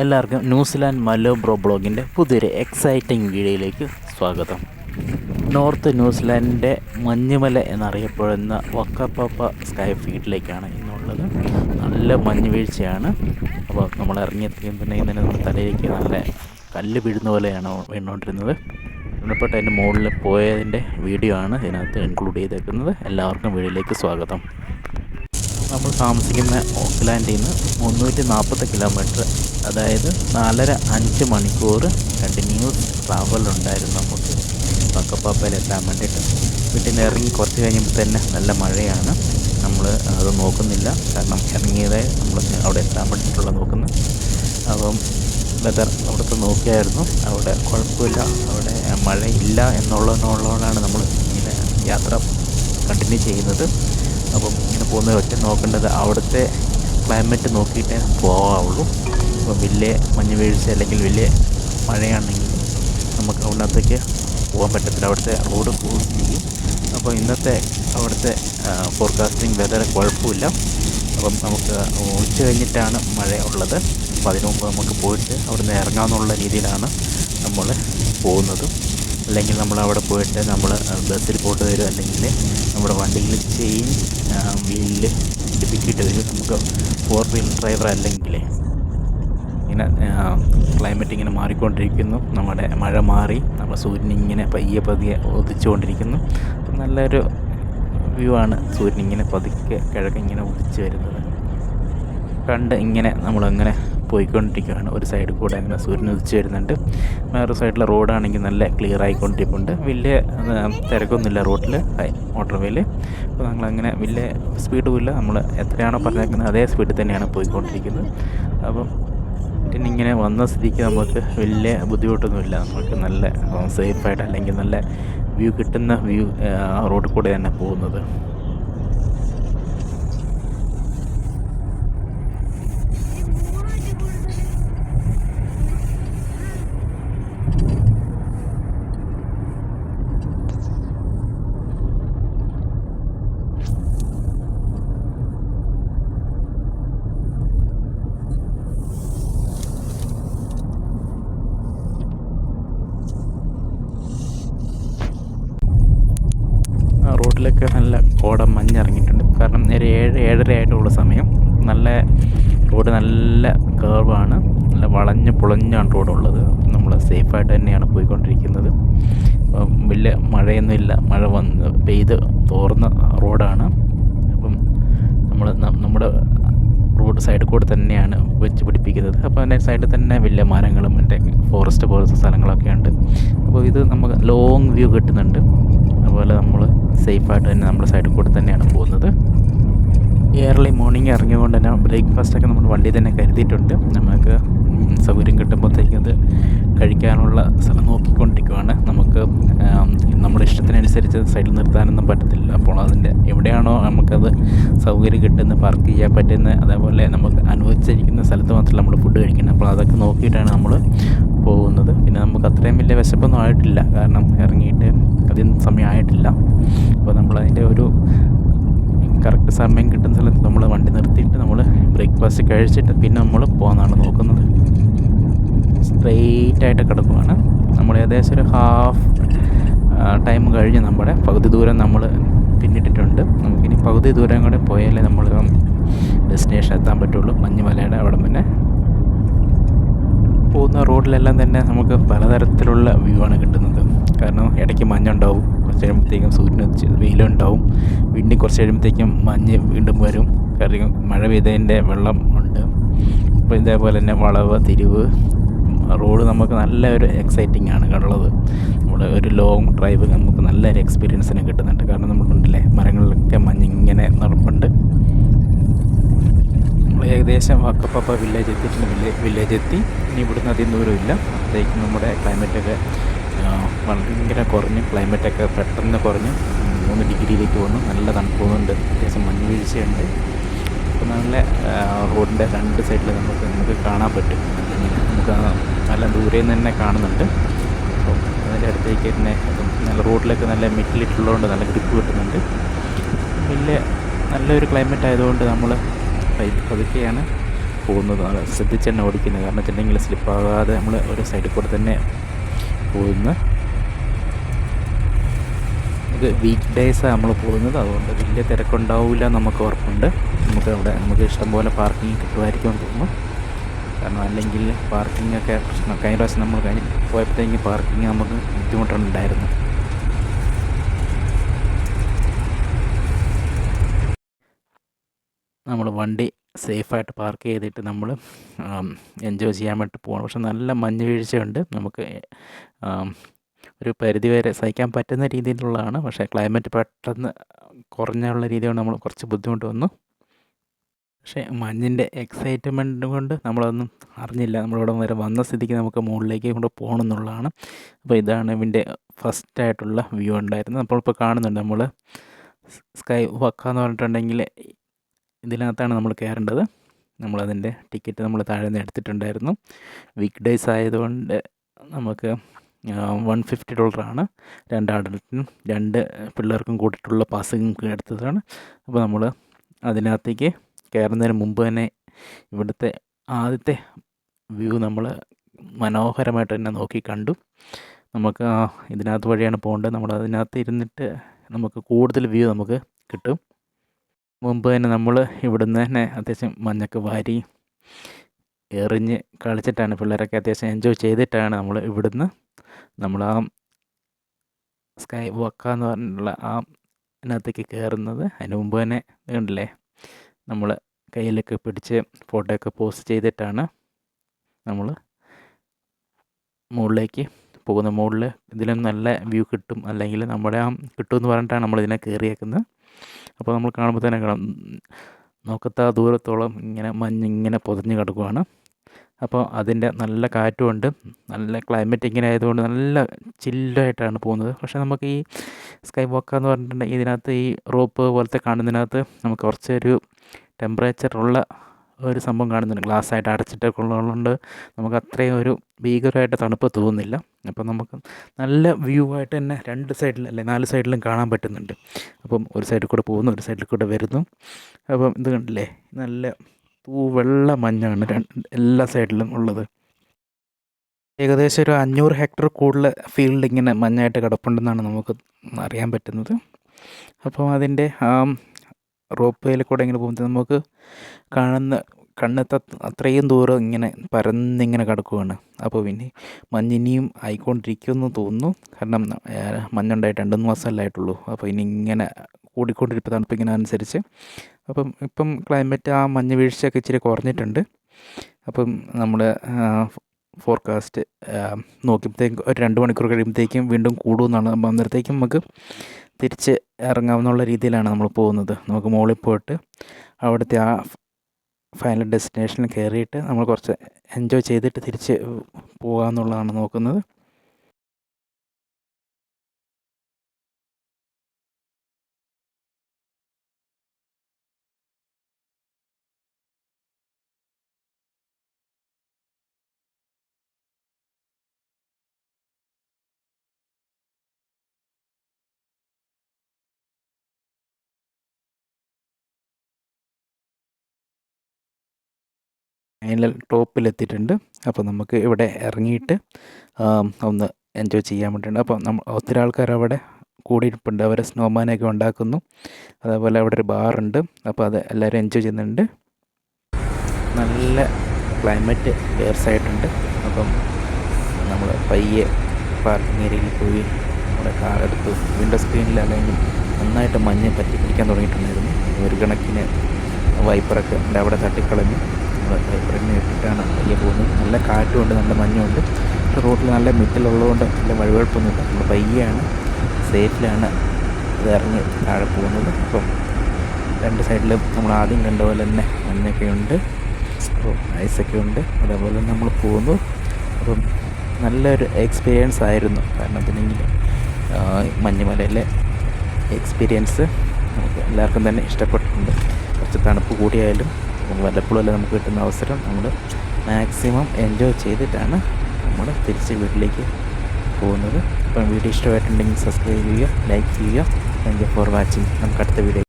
എല്ലാവർക്കും New Zealand മല്ലോ bro ബ്ലോഗിന്റെ പുതിയൊരു exciting വീഡിയോയിലേക്ക് സ്വാഗതം. നോർത്ത് ന്യൂസിലാൻഡിന്റെ മഞ്ഞുമല എന്നറിയപ്പെടുന്ന വക്കപ്പപ്പ സ്കൈ ഫീൽഡിലേക്കാണ് ഇന്നുള്ളത്. നല്ല മഞ്ഞ് വീഴ്ചയാണ്. അപ്പോൾ നമ്മൾ ഇറങ്ങിയെത്തിക്കും പിന്നെ ഇതിന് നമ്മുടെ തലയിലേക്ക് നല്ല കല്ല് വീഴുന്ന പോലെയാണ് വീണുകൊണ്ടിരുന്നത്. ബന്ധപ്പെട്ട അതിന്റെ മുകളിൽ പോയതിന്റെ വീഡിയോ ആണ് ഇതിനകത്ത് ഇൻക്ലൂഡ് ചെയ്തേക്കുന്നത്. എല്ലാവർക്കും വീഡിയോയിലേക്ക് സ്വാഗതം. നമ്മൾ താമസിക്കുന്ന ഓക്ലാൻഡിൽ നിന്ന് മുന്നൂറ്റി നാൽപ്പത് കിലോമീറ്റർ അതായത് നാലര അഞ്ച് മണിക്കൂർ കണ്ടിന്യൂസ് ട്രാവൽ ഉണ്ടായിരുന്നു നമുക്ക്. പക്കപ്പാപ്പയിൽ എത്താൻ വേണ്ടിയിട്ട്. വീട്ടിൽ നിന്ന് ഇറങ്ങി കുറച്ച് കഴിഞ്ഞപ്പോൾ തന്നെ നല്ല മഴയാണ്. നമ്മൾ അത് നോക്കുന്നില്ല. കാരണം ഇറങ്ങിയതേ നമ്മൾ അവിടെ എത്താൻ വേണ്ടിയിട്ടുള്ള നോക്കുന്നത് അപ്പം വെതർ അവിടുത്തെ നോക്കിയായിരുന്നു. അവിടെ കുഴപ്പമില്ല. അവിടെ മഴയില്ല എന്നുള്ളതിനുള്ളതാണ് നമ്മൾ ഇങ്ങനെ യാത്ര കണ്ടിന്യൂ ചെയ്യുന്നത്. അപ്പം ഇങ്ങനെ പോകുന്ന ഒറ്റ നോക്കേണ്ടത് അവിടുത്തെ ക്ലൈമറ്റ് നോക്കിയിട്ടേ പോകാവുള്ളൂ അപ്പോൾ വലിയ മഞ്ഞ് വീഴ്ച അല്ലെങ്കിൽ വലിയ മഴയാണെങ്കിൽ നമുക്ക് അവിടത്തേക്ക് പോകാൻ പറ്റത്തില്ല. അവിടുത്തെ റോഡ് ചെയ്യും. അപ്പോൾ ഇന്നത്തെ അവിടുത്തെ ഫോർകാസ്റ്റിംഗ് വെതർ കുഴപ്പമില്ല. അപ്പം നമുക്ക് ഉച്ച കഴിഞ്ഞിട്ടാണ് മഴ ഉള്ളത്. അപ്പോൾ അതിനു മുമ്പ് നമുക്ക് പോയിട്ട് അവിടുന്ന് ഇറങ്ങാമെന്നുള്ള രീതിയിലാണ് നമ്മൾ പോകുന്നത്. അല്ലെങ്കിൽ നമ്മൾ അവിടെ പോയിട്ട് നമ്മൾ ബസ്സിൽ പോയിട്ട് വരും അല്ലെങ്കിൽ നമ്മുടെ വണ്ടിയിൽ ചെയിൻ വീലിൽ പിടിപ്പിക്കിട്ട് വരും നമുക്ക് ഫോർ വീലർ ഡ്രൈവർ അല്ലെങ്കിൽ ഇങ്ങനെ ക്ലൈമറ്റ് ഇങ്ങനെ മാറിക്കൊണ്ടിരിക്കുന്നു. നമ്മുടെ മഴ മാറി നമ്മുടെ സൂര്യൻ ഇങ്ങനെ പയ്യെ പതിയെ ഉദിച്ചുകൊണ്ടിരിക്കുന്നു. അപ്പം നല്ലൊരു വ്യൂ ആണ് സൂര്യൻ ഇങ്ങനെ പതുക്കെ കിഴക്കിങ്ങനെ ഉദിച്ച് വരുന്നത്. കണ്ട് ഇങ്ങനെ നമ്മളങ്ങനെ പോയിക്കൊണ്ടിരിക്കുകയാണ്. ഒരു സൈഡിൽ കൂടെ അങ്ങനെ സൂര്യൻ ഉദിച്ച് വരുന്നുണ്ട്. വേറെ സൈഡിലെ റോഡാണെങ്കിൽ നല്ല ക്ലിയർ ആയിക്കൊണ്ടിരിപ്പുണ്ട്. വലിയ തിരക്കൊന്നുമില്ല റോഡിൽ മോട്ടോർവേയിൽ അപ്പോൾ നമ്മളങ്ങനെ വലിയ സ്പീഡും ഇല്ല. നമ്മൾ എത്രയാണോ പറഞ്ഞേക്കുന്നത് അതേ സ്പീഡിൽ തന്നെയാണ് പോയിക്കൊണ്ടിരിക്കുന്നത്. അപ്പം ഇങ്ങനെ വന്ന സ്ഥിതിക്ക് നമുക്ക് വലിയ ബുദ്ധിമുട്ടൊന്നുമില്ല. നമുക്ക് നല്ല സേഫായിട്ട് അല്ലെങ്കിൽ നല്ല വ്യൂ കിട്ടുന്ന വ്യൂ റോഡിൽ കൂടെ തന്നെ പോകുന്നത്. റോഡിലൊക്കെ നല്ല കോട മഞ്ഞിറങ്ങിയിട്ടുണ്ട്. കാരണം നേരെ ഏഴ് ഏഴര ആയിട്ടുള്ള സമയം. നല്ല റോഡ് നല്ല കേർവാണ് നല്ല വളഞ്ഞ് പുളഞ്ഞാണ് റോഡുള്ളത്. നമ്മൾ സേഫായിട്ട് തന്നെയാണ് പോയിക്കൊണ്ടിരിക്കുന്നത്. വലിയ മഴയൊന്നുമില്ല. മഴ വന്ന് പെയ്ത് തോർന്ന റോഡാണ്. അപ്പം നമ്മൾ നമ്മുടെ റോഡ് സൈഡിൽ കൂടെ തന്നെയാണ് വെച്ച് പിടിപ്പിക്കുന്നത്. അപ്പോൾ അതിന്റെ സൈഡിൽ തന്നെ വലിയ മരങ്ങളും മറ്റേ ഫോറസ്റ്റ് പോലത്തെ സ്ഥലങ്ങളൊക്കെ ഉണ്ട്. അപ്പോൾ ഇത് നമുക്ക് ലോങ് വ്യൂ കിട്ടുന്നുണ്ട്. അതുപോലെ നമ്മൾ സേഫായിട്ട് തന്നെ നമ്മുടെ സൈഡിൽ കൂടെ തന്നെയാണ് പോകുന്നത്. ഏർലി മോർണിംഗ് ഇറങ്ങിയതുകൊണ്ട് തന്നെ ബ്രേക്ക്ഫാസ്റ്റൊക്കെ നമ്മൾ വണ്ടി തന്നെ കരുതിയിട്ടുണ്ട്. നമുക്ക് സൗകര്യം കിട്ടുമ്പോഴത്തേക്കും അത് കഴിക്കാനുള്ള സ്ഥലം നോക്കിക്കൊണ്ടിരിക്കുകയാണ് നമുക്ക് നമ്മുടെ ഇഷ്ടത്തിനനുസരിച്ച് സൈഡിൽ നിർത്താനൊന്നും പറ്റത്തില്ല. അപ്പോൾ അതിന്റെ എവിടെയാണോ നമുക്കത് സൗകര്യം കിട്ടുന്ന പാർക്ക് ചെയ്യാൻ പറ്റുന്ന അതേപോലെ നമുക്ക് അനുവദിച്ചിരിക്കുന്ന സ്ഥലത്ത് മാത്രമല്ല നമ്മൾ ഫുഡ് കഴിക്കുന്നത്. അപ്പോൾ അതൊക്കെ നോക്കിയിട്ടാണ് നമ്മൾ പോകുന്നത്. പിന്നെ നമുക്ക് അത്രയും വലിയ വിശപ്പൊന്നും ആയിട്ടില്ല. കാരണം ഇറങ്ങിയിട്ട് അധികം സമയമായിട്ടില്ല. അപ്പോൾ നമ്മൾ നമ്മളതിന്റെ ഒരു കറക്റ്റ് സമയം കിട്ടുന്ന സ്ഥലത്ത് നമ്മൾ വണ്ടി നിർത്തിയിട്ട് നമ്മൾ ബ്രേക്ക്ഫാസ്റ്റ് കഴിച്ചിട്ട് പിന്നെ നമ്മൾ പോകുന്നതാണ് നോക്കുന്നത്. സ്ട്രെയിറ്റ് ആയിട്ട് കിടക്കുവാണ്. നമ്മൾ ഏകദേശം ഒരു ഹാഫ് ടൈം കഴിഞ്ഞ് നമ്മുടെ പകുതി ദൂരം നമ്മൾ പിന്നിട്ടിട്ടുണ്ട്. നമുക്കിനി പകുതി ദൂരം കൂടെ പോയാലേ നമ്മൾ ഡെസ്റ്റിനേഷൻ എത്താൻ പറ്റുള്ളൂ. മഞ്ഞുമലയുടെ അവിടെ തന്നെ. പോകുന്ന റോഡിലെല്ലാം തന്നെ നമുക്ക് പലതരത്തിലുള്ള വ്യൂ ആണ് കിട്ടുന്നത്. കാരണം ഇടയ്ക്ക് മഞ്ഞുണ്ടാവും. കുറച്ച് കഴിയുമ്പോഴത്തേക്കും ഉദിച്ച് വെയിലുണ്ടാവും. വീണ്ടും കുറച്ച് കഴിയുമ്പോഴത്തേക്കും മഞ്ഞ് വീണ്ടും വരും. കാരണം മഴ പെയ്തതിന്റെ വെള്ളം ഉണ്ട്. അപ്പോൾ ഇതേപോലെ തന്നെ വളവ് തിരിവ് റോഡ് നമുക്ക് നല്ല ഒരു എക്സൈറ്റിംഗ് ആണ് കണ്ടുള്ളത്. നമ്മൾ ഒരു ലോങ് ഡ്രൈവ് നമുക്ക് നല്ലൊരു എക്സ്പീരിയൻസിന് കിട്ടുന്നുണ്ട്. കാരണം നമ്മളുണ്ടല്ലേ മരങ്ങളിലൊക്കെ മഞ്ഞിങ്ങനെ നടപ്പുണ്ട്. നമ്മൾ ഏകദേശം വക്കപ്പപ്പ വില്ലേജ് എത്തിയിട്ടുണ്ട്. വില്ലേജ് വില്ലേജ് എത്തി. ഇനി ഇവിടുന്ന് അധികം ദൂരമില്ല. അപ്പോഴത്തേക്കും നമ്മുടെ ക്ലൈമറ്റൊക്കെ ഭയങ്കര കുറഞ്ഞു ക്ലൈമറ്റൊക്കെ പെട്ടെന്ന് കുറഞ്ഞു മൂന്ന് ഡിഗ്രിയിലേക്ക് വന്നു. നല്ല തണുപ്പുന്നുണ്ട് അത്യാവശ്യം മഞ്ഞ് വീഴ്ചയുണ്ട്. നല്ല റോഡിന്റെ രണ്ട് സൈഡിൽ നമുക്ക് നമുക്ക് കാണാൻ പറ്റും. നമുക്ക് നല്ല ദൂരെ നിന്ന് തന്നെ കാണുന്നുണ്ട്. അപ്പോൾ അതിന്റെ അടുത്തേക്ക് തന്നെ നല്ല റോഡിലൊക്കെ നല്ല മെറ്റിലിട്ടുള്ളതുകൊണ്ട് നല്ല ഗ്രിപ്പ് കിട്ടുന്നുണ്ട്. വലിയ നല്ലൊരു ക്ലൈമറ്റ് ആയതുകൊണ്ട് നമ്മൾ പതുക്കെയാണ് പോകുന്നത്. നമ്മൾ ശ്രദ്ധിച്ച് തന്നെ ഓടിക്കുന്നത്. കാരണം വെച്ചിട്ടുണ്ടെങ്കിൽ സ്ലിപ്പാകാതെ നമ്മൾ ഒരു സൈഡിൽ കൂടെ തന്നെ പോകുന്നു. ഇത് വീക്ക് ഡേയ്സാണ് നമ്മൾ പോകുന്നത്. അതുകൊണ്ട് വലിയ തിരക്കുണ്ടാവില്ല നമുക്ക് ഉറപ്പുണ്ട്. നമുക്ക് അവിടെ നമുക്ക് ഇഷ്ടംപോലെ പാർക്കിംഗ് കിട്ടുമായിരിക്കും തോന്നുന്നു. കാരണം അല്ലെങ്കിൽ പാർക്കിംഗ് ഒക്കെ പ്രശ്നം. കഴിഞ്ഞ പ്രാവശ്യം നമ്മൾ കഴിഞ്ഞ് പോയപ്പോഴത്തേക്ക് പാർക്കിംഗ് നമുക്ക് ബുദ്ധിമുട്ടുണ്ടായിരുന്നു. നമ്മൾ വണ്ടി സേഫായിട്ട് പാർക്ക് ചെയ്തിട്ട് നമ്മൾ എൻജോയ് ചെയ്യാൻ വേണ്ടി പോകണം പക്ഷെ നല്ല മഞ്ഞ് വീഴ്ചയുണ്ട്. നമുക്ക് ഒരു പരിധി വരെ സഹിക്കാൻ പറ്റുന്ന രീതിയിലുള്ളതാണ്. പക്ഷേ ക്ലൈമറ്റ് പെട്ടെന്ന് കുറഞ്ഞുള്ള രീതിയാണ് നമ്മൾ കുറച്ച് ബുദ്ധിമുട്ട് വന്നു. പക്ഷേ മഞ്ഞിന്റെ എക്സൈറ്റ്മെന്റ് കൊണ്ട് നമ്മളൊന്നും അറിഞ്ഞില്ല. നമ്മളിവിടെ വരെ വന്ന സ്ഥിതിക്ക് നമുക്ക് മുകളിലേക്ക് കൊണ്ട് പോകണം എന്നുള്ളതാണ്. അപ്പോൾ ഇതാണ് ഇതിന്റെ ഫസ്റ്റ് ആയിട്ടുള്ള വ്യൂ ഉണ്ടായിരുന്നത്. അപ്പോൾ ഇപ്പോൾ കാണുന്നുണ്ട് നമ്മൾ സ്കൈ വക്ക എന്ന് പറഞ്ഞിട്ടുണ്ടെങ്കിൽ ഇതിനകത്താണ് നമ്മൾ കയറേണ്ടത്. നമ്മളതിന്റെ ടിക്കറ്റ് നമ്മൾ താഴെ നിന്ന് എടുത്തിട്ടുണ്ടായിരുന്നു. വീക്ക് ഡേയ്സ് ആയതുകൊണ്ട് നമുക്ക് വൺ ഫിഫ്റ്റി ഡോളറാണ് രണ്ട് അഡൽട്ടിനും രണ്ട് പിള്ളേർക്കും കൂട്ടിയിട്ടുള്ള പാസ് എടുത്തതാണ്. അപ്പോൾ നമ്മൾ അതിനകത്തേക്ക് കയറുന്നതിന് മുമ്പ് തന്നെ ഇവിടുത്തെ ആദ്യത്തെ വ്യൂ നമ്മൾ മനോഹരമായിട്ട് തന്നെ നോക്കി കണ്ടു. നമുക്ക് ഇതിനകത്ത് വഴിയാണ് പോകേണ്ടത്. നമ്മൾ അതിനകത്ത് ഇരുന്നിട്ട് നമുക്ക് കൂടുതൽ വ്യൂ നമുക്ക് കിട്ടും. മുമ്പ് തന്നെ നമ്മൾ ഇവിടുന്ന് തന്നെ അത്യാവശ്യം മഞ്ഞൊക്കെ വാരി എറിഞ്ഞ് കളിച്ചിട്ടാണ് പിള്ളേരൊക്കെ അത്യാവശ്യം എൻജോയ് ചെയ്തിട്ടാണ് നമ്മൾ ഇവിടുന്ന് നമ്മൾ ആ സ്കൈ വക്ക എന്ന് പറഞ്ഞിട്ടുള്ള ആ അതിനകത്തേക്ക് കയറുന്നത്. അതിന് മുമ്പ് തന്നെ കണ്ടില്ലേ? നമ്മൾ കയ്യിലൊക്കെ പിടിച്ച് ഫോട്ടോ ഒക്കെ പോസ്റ്റ് ചെയ്തിട്ടാണ് നമ്മൾ മുകളിലേക്ക് പോകുന്ന മുകളിൽ ഇതിലും നല്ല വ്യൂ കിട്ടും. അല്ലെങ്കിൽ നമ്മുടെ ആ കിട്ടുമെന്ന് പറഞ്ഞിട്ടാണ് നമ്മളിതിനെ കയറിയേക്കുന്നത്. അപ്പോൾ നമ്മൾ കാണുമ്പോൾ തന്നെ കാണാം. നോക്കത്ത ദൂരത്തോളം ഇങ്ങനെ മഞ്ഞ് ഇങ്ങനെ പൊതിഞ്ഞ് കിടക്കുവാണ്. അപ്പോൾ അതിന്റെ നല്ല കാറ്റുമുണ്ട്. നല്ല ക്ലൈമറ്റ് ഇങ്ങനെ ആയതുകൊണ്ട് നല്ല ചില്ലായിട്ടാണ് പോകുന്നത്. പക്ഷേ നമുക്ക് ഈ സ്കൈ വോക്കാന്ന് പറഞ്ഞിട്ടുണ്ടെങ്കിൽ ഇതിനകത്ത് ഈ റോപ്പ് പോലത്തെ കാണുന്നതിനകത്ത് നമുക്ക് കുറച്ചൊരു ടെമ്പറേച്ചർ ഉള്ള ഒരു സംഭവം കാണുന്നുണ്ട്. ഗ്ലാസ്സായിട്ട് അടച്ചിട്ടൊക്കെ ഉള്ളതുകൊണ്ട് നമുക്ക് അത്രയും ഒരു ഭീകരമായിട്ട് തണുപ്പ് തോന്നുന്നില്ല. അപ്പോൾ നമുക്ക് നല്ല വ്യൂ ആയിട്ട് തന്നെ രണ്ട് സൈഡിലും അല്ലെ നാല് സൈഡിലും കാണാൻ പറ്റുന്നുണ്ട്. അപ്പം ഒരു സൈഡിൽ കൂടെ പോകുന്നു ഒരു സൈഡിൽ കൂടെ വരുന്നു. അപ്പം ഇത് കണ്ടില്ലേ? നല്ല തൂവെള്ള മഞ്ഞാണ് രണ്ട് എല്ലാ സൈഡിലും ഉള്ളത്. ഏകദേശം ഒരു അഞ്ഞൂറ് ഹെക്ടർ കൂടുതൽ ഫീൽഡ് ഇങ്ങനെ മഞ്ഞായിട്ട് കിടപ്പുണ്ടെന്നാണ് നമുക്ക് അറിയാൻ പറ്റുന്നത്. അപ്പം അതിന്റെ റോപ്പ് വേയിൽ കൂടെ ഇങ്ങനെ പോകുമ്പോൾ നമുക്ക് കാണുന്ന കണ്ണെത്ത അത്രയും ദൂരം ഇങ്ങനെ പരന്നിങ്ങനെ കിടക്കുവാണ്. അപ്പോൾ പിന്നെ മഞ്ഞിനിയും ആയിക്കൊണ്ടിരിക്കുമെന്ന് തോന്നുന്നു. കാരണം മഞ്ഞുണ്ടായിട്ട് രണ്ടു മൂന്ന് മാസമല്ലേ ആയിട്ടുള്ളൂ. അപ്പോൾ ഇനി ഇങ്ങനെ കൂടിക്കൊണ്ടിരിപ്പോൾ തണുപ്പിങ്ങനെ അനുസരിച്ച്. അപ്പം ഇപ്പം ക്ലൈമറ്റ് ആ മഞ്ഞ് വീഴ്ചയൊക്കെ ഇച്ചിരി കുറഞ്ഞിട്ടുണ്ട്. അപ്പം നമ്മൾ ഫോർകാസ്റ്റ് നോക്കിയപ്പോഴത്തേക്കും ഒരു രണ്ട് മണിക്കൂർ കഴിയുമ്പോഴത്തേക്കും വീണ്ടും കൂടുമെന്നാണ് അപ്പം അന്നേരത്തേക്കും നമുക്ക് തിരിച്ച് ഇറങ്ങാമെന്നുള്ള രീതിയിലാണ് നമ്മൾ പോകുന്നത്. നമുക്ക് മുകളിൽ പോയിട്ട് അവിടുത്തെ ആ ഫൈനൽ ഡെസ്റ്റിനേഷനിൽ കയറിയിട്ട് നമ്മൾ കുറച്ച് എൻജോയ് ചെയ്തിട്ട് തിരിച്ച് പോകാമെന്നുള്ളതാണ് നോക്കുന്നത്. ഫൈനൽ ടോപ്പിലെത്തിയിട്ടുണ്ട്. അപ്പോൾ നമുക്ക് ഇവിടെ ഇറങ്ങിയിട്ട് ഒന്ന് എൻജോയ് ചെയ്യാൻ വേണ്ടിയിട്ടുണ്ട്. അപ്പോൾ നമ്മൾ ഒത്തിരി ആൾക്കാർ അവിടെ കൂടിയിരിപ്പുണ്ട്. അവർ സ്നോമാനൊക്കെ ഉണ്ടാക്കുന്നു. അതേപോലെ അവിടെ ഒരു ബാറുണ്ട് അപ്പോൾ അത് എല്ലാവരും എൻജോയ് ചെയ്യുന്നുണ്ട്. നല്ല ക്ലൈമറ്റ് ആയിട്ടുണ്ട് അപ്പം നമ്മൾ പയ്യെ പാർക്കിംഗ് ഏരിയയിൽ പോയി നമ്മുടെ കാർ എടുത്ത് വിൻഡോ സ്ക്രീനിൽ അല്ലെങ്കിൽ നന്നായിട്ട് മഞ്ഞ് പറ്റി പിടിക്കാൻ തുടങ്ങിയിട്ടുണ്ടായിരുന്നു. ഒരു കണക്കിന് വൈപ്പറൊക്കെ അവിടെ തട്ടിക്കളഞ്ഞു. നമ്മൾ വൈപ്പറിനെ ഇട്ടിട്ടാണ് പയ്യെ പോകുന്നത് നല്ല കാറ്റുമുണ്ട് നല്ല മഞ്ഞുണ്ട് റോട്ടിൽ നല്ല മിറ്റലുള്ളതുകൊണ്ട് നല്ല വഴുവഴുപ്പൊന്നുമില്ല. നമ്മൾ പയ്യാണ് സേഫിലാണ് ഇത് ഇറങ്ങി താഴെ പോകുന്നത്. അപ്പം രണ്ട് സൈഡിലും നമ്മൾ ആദ്യം കണ്ട പോലെ തന്നെ മഞ്ഞൊക്കെ ഉണ്ട്. ഐസൊക്കെ ഉണ്ട്. അതേപോലെ തന്നെ നമ്മൾ പോകുന്നു. അപ്പം നല്ലൊരു എക്സ്പീരിയൻസ് ആയിരുന്നു. കാരണം പിന്നെങ്കിൽ മഞ്ഞുമലയിലെ എക്സ്പീരിയൻസ് നമുക്ക് എല്ലാവർക്കും തന്നെ ഇഷ്ടപ്പെട്ടിട്ടുണ്ട്. കുറച്ച് തണുപ്പ് കൂടിയായാലും വല്ലപ്പോഴും അല്ല നമുക്ക് കിട്ടുന്ന അവസരം നമ്മൾ മാക്സിമം എൻജോയ് ചെയ്തിട്ടാണ് നമ്മൾ തിരിച്ച് വീട്ടിലേക്ക് പോകുന്നത്. അപ്പം വീഡിയോ ഇഷ്ടമായിട്ടുണ്ടെങ്കിൽ സബ്സ്ക്രൈബ് ചെയ്യുക ലൈക്ക് ചെയ്യുക. താങ്ക് യു ഫോർ വാച്ചിങ് നമുക്ക് അടുത്ത വീഡിയോ